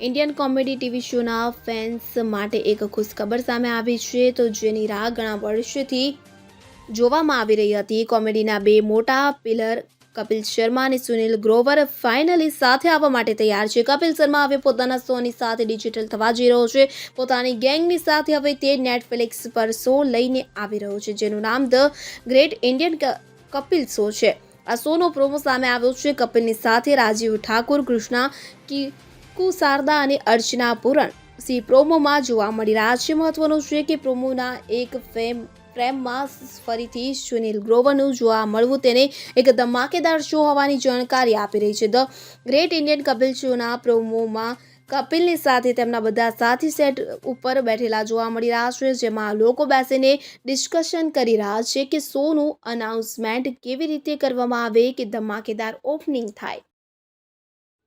Indian comedy TV શોના fans માટે એક ખુશખબર સામે આવી છે. તો જેની રાહ ઘણા વર્ષોથી જોવામાં આવી રહી હતી. કોમેડીના બે મોટા પિલર કપિલ શર્મા અને સુનિલ ગ્રોવર ફાઇનલી સાથે આવવા માટે તૈયાર છે. કપિલ શર્મા હવે પોતાના શોની સાથે ડિજિટલ થવા જઈ રહ્યો છે. પોતાની ગેંગની સાથે હવે તે નેટફ્લિક્સ પર શો લઈને આવી રહ્યો છે, જેનું નામ the great Indian Kapil show છે. આ શોનો પ્રોમો સામે આવ્યો છે. કપિલની સાથે રાજીવ ઠાકુર, કૃષ્ણા કી કુ શારદા અને અર્ચના પૂરણ. સી પ્રોમોમાં જોવા મળી રહ્યા છે. મહત્વનું છે કે પ્રોમોના એક ફેમ, ફ્રેમમાં ફરીથી સુનિલ ગ્રોવરનું જોવા મળવું. તેને એક ધમાકેદાર શો હોવાની જાણકારી આપી રહી છે. ધ ગ્રેટ ઇન્ડિયન કપિલ શોના પ્રોમોમાં કપિલની સાથે તેમના બધા સાથી સેટ ઉપર બેઠેલા જોવા મળી રહ્યા છે. જેમાં લોકો બેસીને ડિસ્કશન કરી રહ્યા છે કે શોનું અનાઉન્સમેન્ટ કેવી રીતે કરવામાં આવે કે ધમાકેદાર ઓપનિંગ થાય.